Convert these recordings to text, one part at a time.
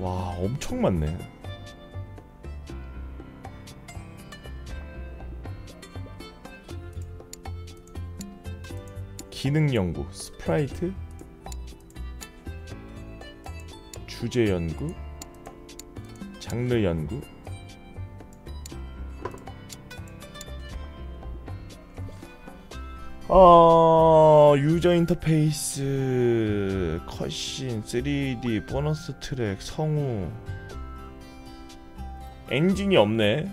와 엄청 많네. 기능 연구 스프라이트 주제 연구 장르 연구 어, 유저 인터페이스, 컷신, 3D, 보너스 트랙, 성우. 엔진이 없네.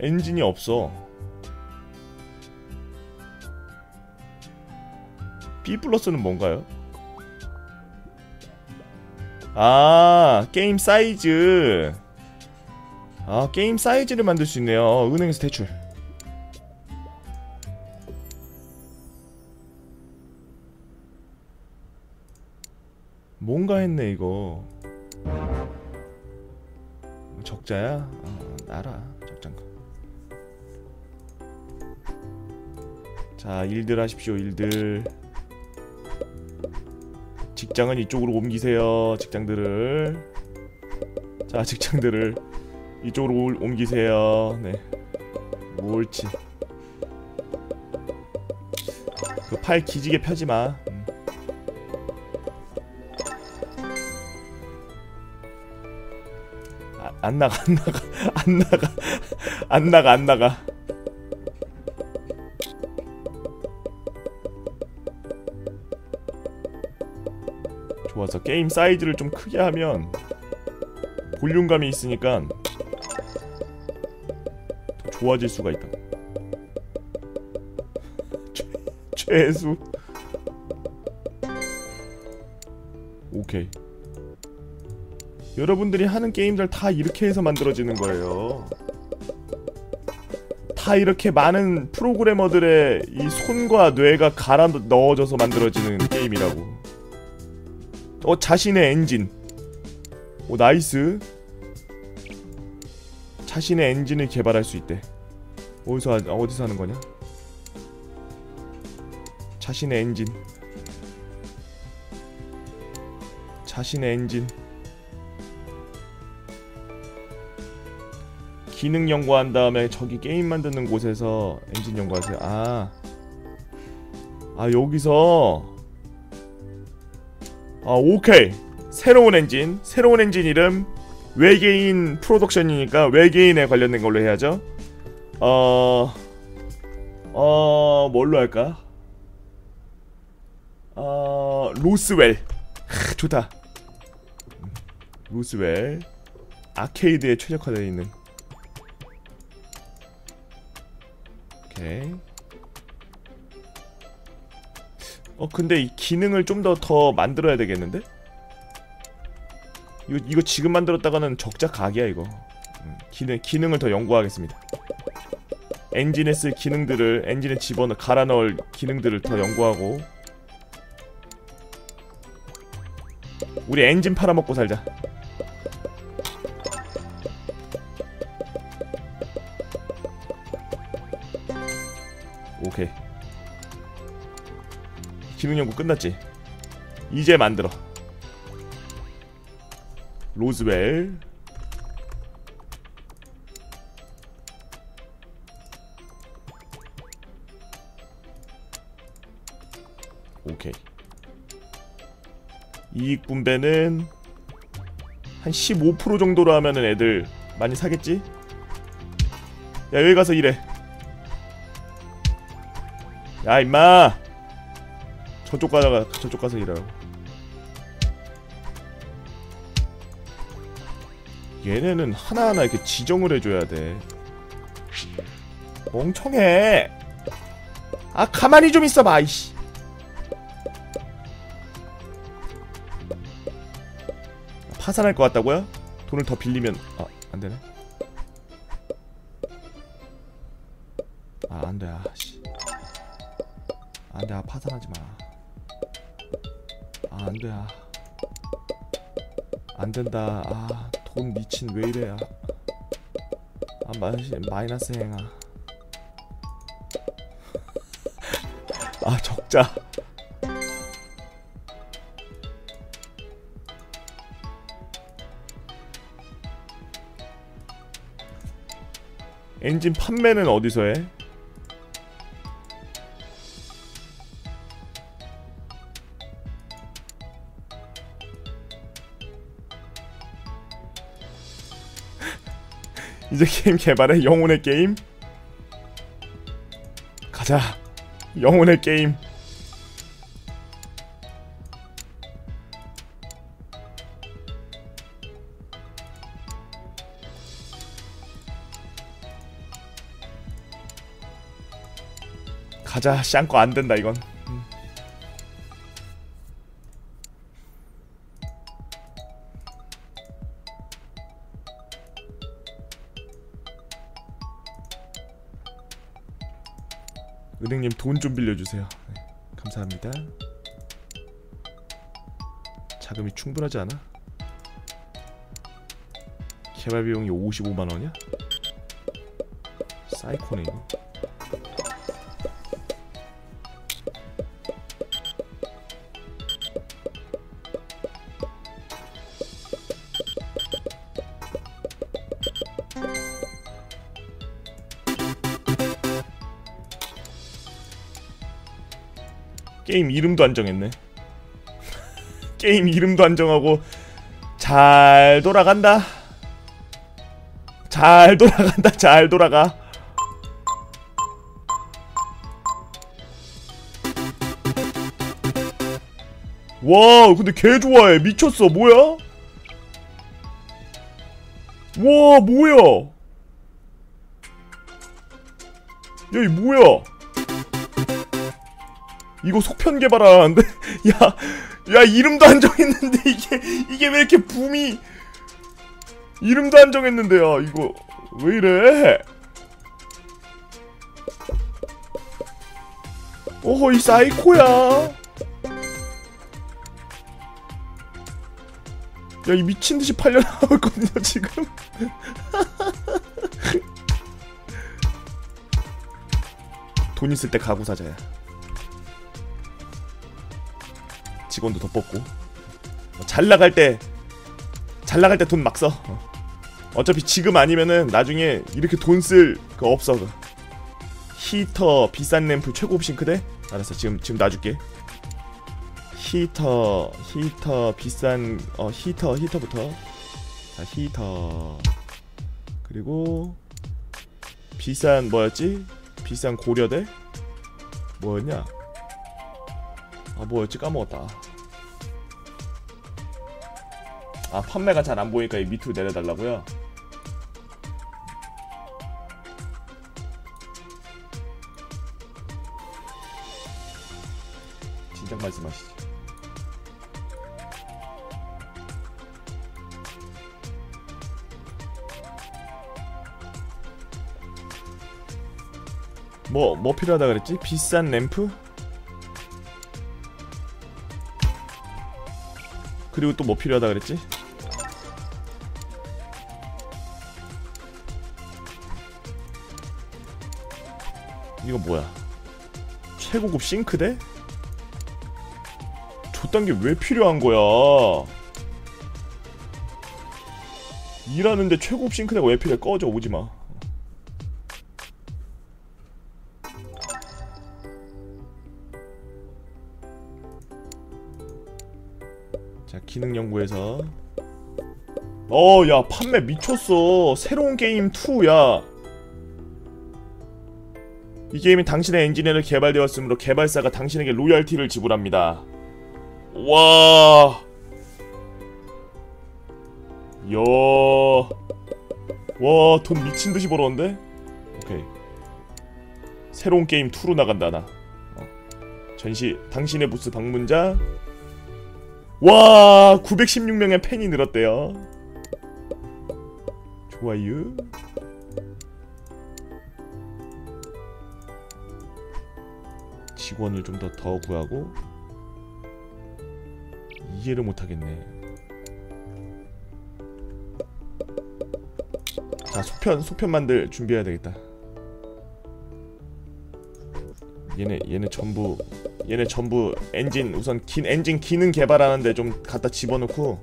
엔진이 없어. B 플러스는 뭔가요? 아, 게임 사이즈. 아, 게임 사이즈를 만들 수 있네요. 어, 은행에서 대출. 뭔가 했네 이거. 적자야? 어, 알아 적자인 거자 일들 하십시오 일들. 직장은 이쪽으로 옮기세요 직장들을. 자 직장들을 이쪽으로 올- 옮기세요. 네. 옳지. 그 팔 기지개 펴지마 안 나가 안 나가 안 나가 안 나가 안 나가. 좋아서 게임 사이즈를 좀 크게 하면 볼륨감이 있으니까 더 좋아질 수가 있다. 최, 최수 오케이 여러분들이 하는 게임들 다 이렇게 해서 만들어지는 거예요. 다 이렇게 많은 프로그래머들의 이 손과 뇌가 갈아 넣어져서 만들어지는 게임이라고. 어 자신의 엔진. 오 나이스. 자신의 엔진을 개발할 수 있대. 어디서 하, 어디서 하는 거냐? 자신의 엔진. 자신의 엔진. 기능 연구한 다음에 저기 게임 만드는 곳에서 엔진 연구하세요. 아, 아 여기서 아 오케이 새로운 엔진 새로운 엔진 이름 외계인 프로덕션이니까 외계인에 관련된 걸로 해야죠. 어, 어 뭘로 할까? 어 로스웰 하, 좋다. 로스웰 아케이드에 최적화되어 있는. 오케이. 어 근데 이 기능을 좀더더 만들어야 되겠는데? 이거 이거 지금 만들었다가는 적자 각이야 이거. 음, 기능 기능을 더 연구하겠습니다. 엔진에 쓸 기능들을 엔진에 집어넣 갈아 넣을 기능들을 더 연구하고 우리 엔진 팔아먹고 살자. 오케이. 기능 연구 끝났지? 이제 만들어. 로즈웰. 오케이. 이익 분배는 한 15% 정도로 하면은 애들 많이 사겠지? 야 여기 가서 일해 야 임마. 저쪽 가다가 저쪽 가서 일하라고 얘네는 하나하나 이렇게 지정을 해줘야 돼. 멍청해. 아 가만히 좀 있어봐 이씨. 파산할 것 같다고요? 돈을 더 빌리면 아 안되네. 아 안돼 아씨 아, 안돼. 아 파산하지 마아 안돼. 아. 안된다. 아. 아돈 미친 왜 이래. 아, 아 마시, 마이너스 행아. 아 적자. 엔진 판매는 어디서 해? 이제 게임 개발해? 영혼의 게임? 가자. 영혼의 게임. 가자. 샹거 안 된다 이건 음. 은행님 돈 좀 빌려주세요 네, 감사합니다 자금이 충분하지 않아? 개발 비용이 55만원이야? 사이코네 이거 게임 이름도 안 정했네. 게임 이름도 안 정하고 잘 돌아간다. 잘 돌아간다. 잘 돌아가. 와, 근데 개 좋아해. 미쳤어. 뭐야? 와, 뭐야? 야, 이 뭐야? 이거 속편 개발하는데? 야, 야 이름도 안 정했는데 이게 이게 왜 이렇게 붐이 이름도 안 정했는데요. 이거 왜 이래? 오호 이 사이코야. 야 이 미친 듯이 팔려 나오고 있거든요 지금. 돈 있을 때 가구 사자야. 직원도 더 뽑고 어, 잘 나갈 때 잘 나갈 때 돈 막 써. 어. 어차피 지금 아니면은 나중에 이렇게 돈 쓸 거 없어. 그. 히터 비싼 램프 최고급 싱크대? 알았어 지금 지금 놔줄게. 히터 히터 비싼 어 히터 히터부터 자 히터 그리고 비싼 뭐였지? 비싼 고려대 뭐였냐? 아 뭐였지 까먹었다 아 판매가 잘 안 보이니까 이 밑으로 내려달라고요? 진작 말씀하시지 뭐, 뭐 필요하다 그랬지? 비싼 램프? 그리고 또 뭐 필요하다 그랬지? 이거 뭐야? 최고급 싱크대? 저딴 게 왜 필요한 거야? 일하는데 최고급 싱크대가 왜 필요해? 꺼져 오지 마. 자 기능 연구에서 어야 판매 미쳤어 새로운 게임 2야 이 게임은 당신의 엔진에를 개발되었으므로 개발사가 당신에게 로열티를 지불합니다 와 야. 와, 돈 미친 듯이 벌었는데? 오케이. 새로운 게임 2로 나간다, 나. 어. 전시, 당신의 부스 방문자. 와, 916명의 팬이 늘었대요. 좋아요. 직원을 좀 더 더 구하고 이해를 못하겠네. 자 소편 소편 만들 준비해야 되겠다. 얘네 얘네 전부 얘네 전부 엔진 우선 긴 엔진 기능 개발하는데 좀 갖다 집어넣고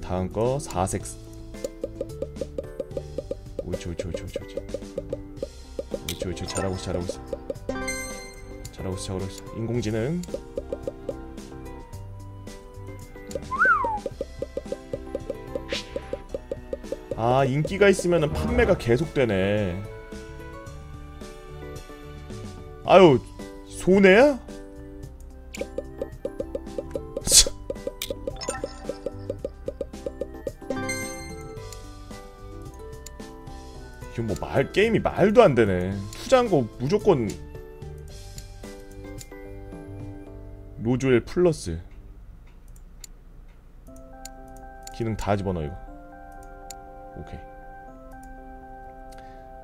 다음 거 4색 옳지 옳지 옳지 옳지 옳지 잘하고 있어 잘하고 있어. 잘하고 있어 잘하고 있어. 인공지능. 아 인기가 있으면은 판매가 계속되네. 아유 손해야? 뭐 말 게임이 말도 안 되네. 투자한 거 무조건 로조엘 플러스 기능 다 집어넣어 이거. 오케이.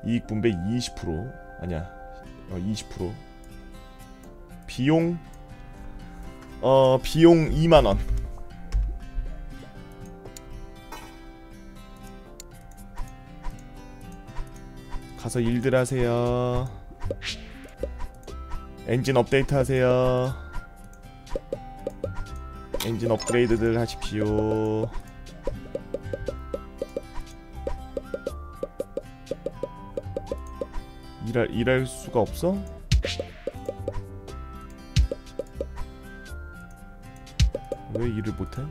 이익 분배 20% 아니야. 어, 20% 비용 어 비용 2만 원. 가서 일들 하세요. 엔진 업데이트 하세요. 엔진 업그레이드들 하십시오. 일할 일할 수가 없어? 왜 일을 못해?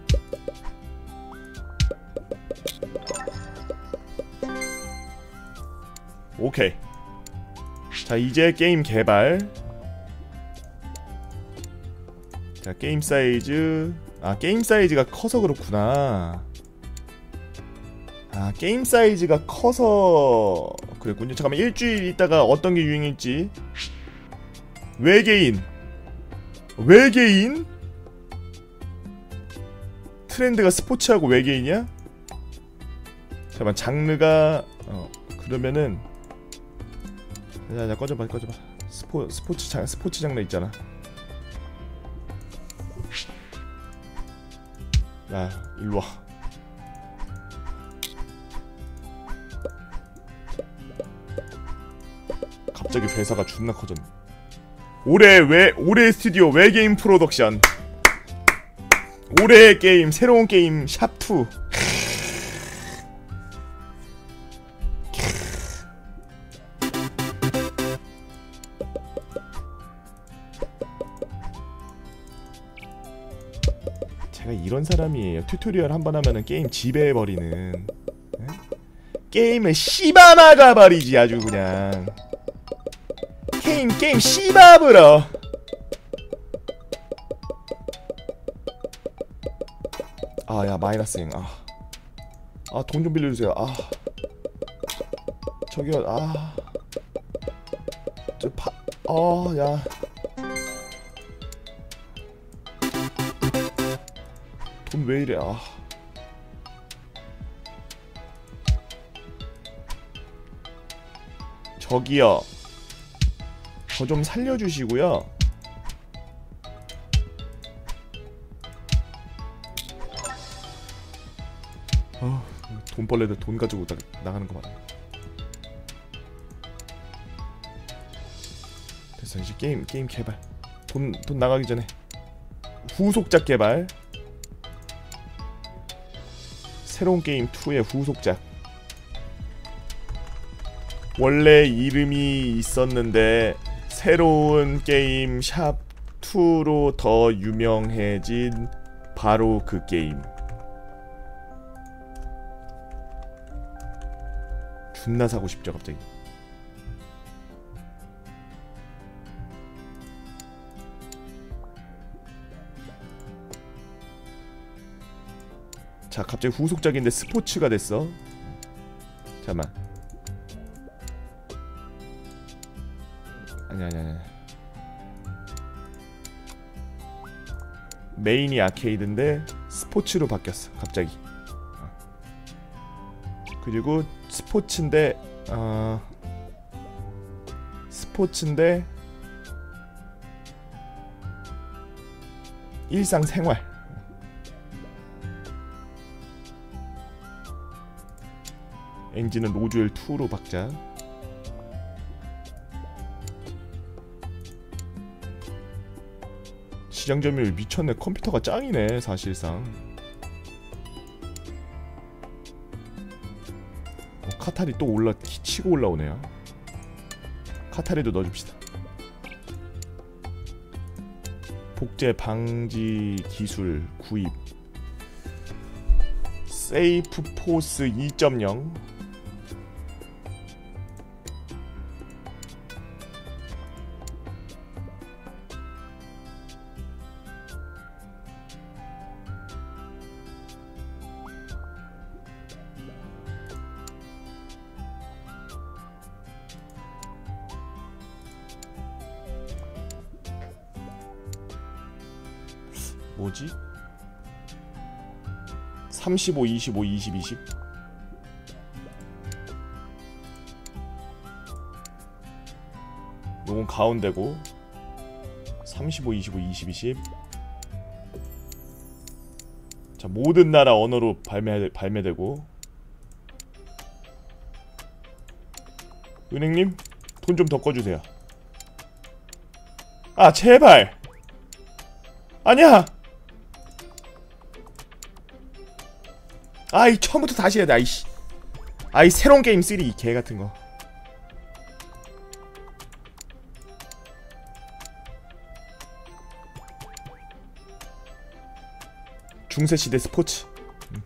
오케이. 자 이제 게임 개발. 자 게임 사이즈. 아 게임 사이즈가 커서 그렇구나. 아 게임 사이즈가 커서 그랬군요. 잠깐만 일주일 있다가 어떤 게 유행일지. 외계인. 외계인? 트렌드가 스포츠하고 외계인이야? 잠깐만 장르가 어 그러면은 야야 꺼져봐 꺼져봐. 스포 스포츠 장 스포츠 장르 있잖아. 야 일로 와. 갑자기 회사가 존나 커졌네. 올해 외 올해 스튜디오 외계인 프로덕션. 올해의 게임 새로운 게임 샵2 이런 사람이에요. 튜토리얼 한 번 하면은 게임 지배해버리는. 에? 게임을 씹어나가 버리지 아주 그냥. 게임 게임 씹어버려 아야 마이너스ing 아아 돈 좀 빌려주세요. 아. 저기요 아저파어야 돈 왜 이래 아 저기요 저 좀 살려주시고요 아, 돈벌레들 돈 가지고 나, 나가는 거 봐라. 됐어 이제 게임 게임 개발. 돈 돈 나가기 전에 후속작 개발. 새로운 게임 2의 후속작. 원래 이름이 있었는데 새로운 게임 샵 2로 더 유명해진 바로 그 게임. 존나 사고 싶죠 갑자기 자 갑자기 후속작인데 스포츠가 됐어. 잠깐만. 아니 아니 아니 메인이 아케이드인데 스포츠로 바뀌었어 갑자기. 그리고 스포츠인데 어 스포츠인데 일상생활 엔진은 로즈웰 2로 박자 시장 점유율 미쳤네 컴퓨터가 짱이네 사실상 카타리 또 올라 치- 치고 올라오네요. 카타리도 넣어줍시다. 복제 방지 기술 구입. 세이프 포스 2.0 뭐지? 35, 25, 20, 20 요건 가운데고. 35, 25, 20, 20 자, 모든 나라 언어로 발매, 발매되고. 은행님 돈 좀 더 꺼주세요. 아 제발! 아니야 아이 처음부터 다시 해야 돼 아이씨. 아이 새로운 게임 3 개 같은 거. 중세 시대 스포츠. 음.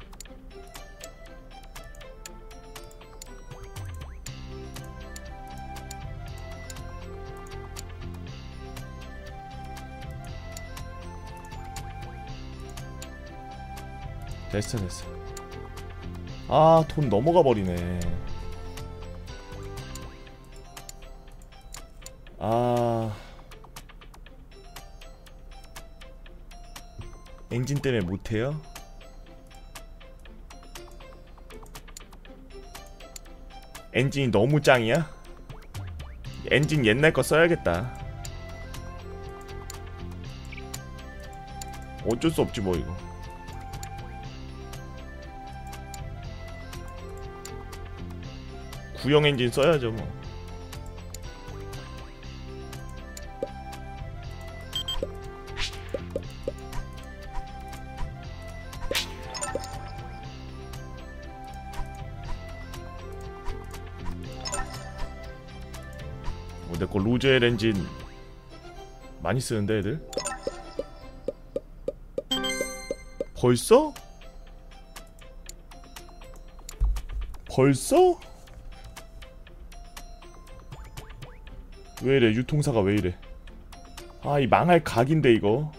됐어 됐어 아 돈 넘어가 버리네 아 엔진 때문에 못해요? 엔진이 너무 짱이야? 엔진 옛날 거 써야겠다 어쩔 수 없지 뭐 이거 구형 엔진 써야죠 뭐 어, 내거 로제엘 엔진 많이 쓰는데 애들 벌써? 벌써? 왜 이래? 유통사가 왜 이래? 아 이 망할 각인데 이거.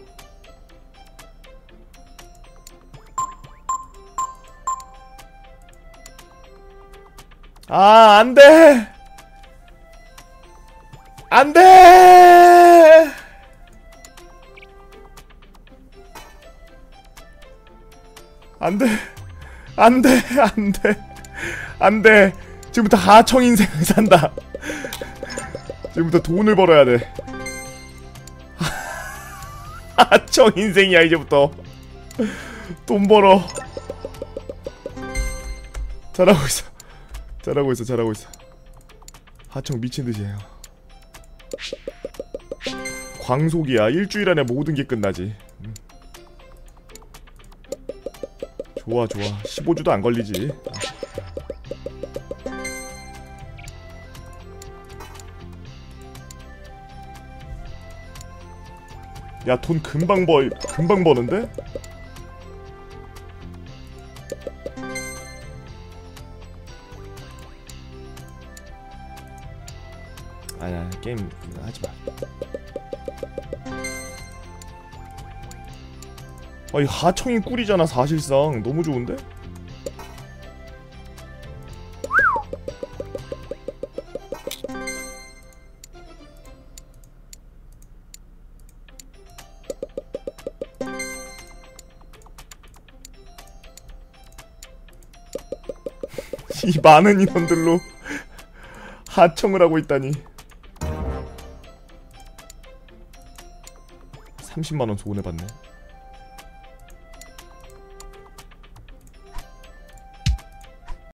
아 안돼! 안돼! 안돼! 안돼! 안돼! 안돼! 지금부터 하청 인 생을 산다 지금부터 돈을 벌어야 돼. 하청 인생이야 이제부터. 돈 벌어. 잘하고 있어. 잘하고 있어 잘하고 있어. 하청 미친 듯이 해요. 광속이야. 일주일 안에 모든 게 끝나지. 음. 좋아 좋아. 15주도 안 걸리지 야 돈 금방 벌 금방 버는데? 아니야 게임 하지마 아이 하청이 꿀이잖아 사실상 너무 좋은데? 이 많은 인원들로 하청을 하고 있다니. 30만원 손해봤네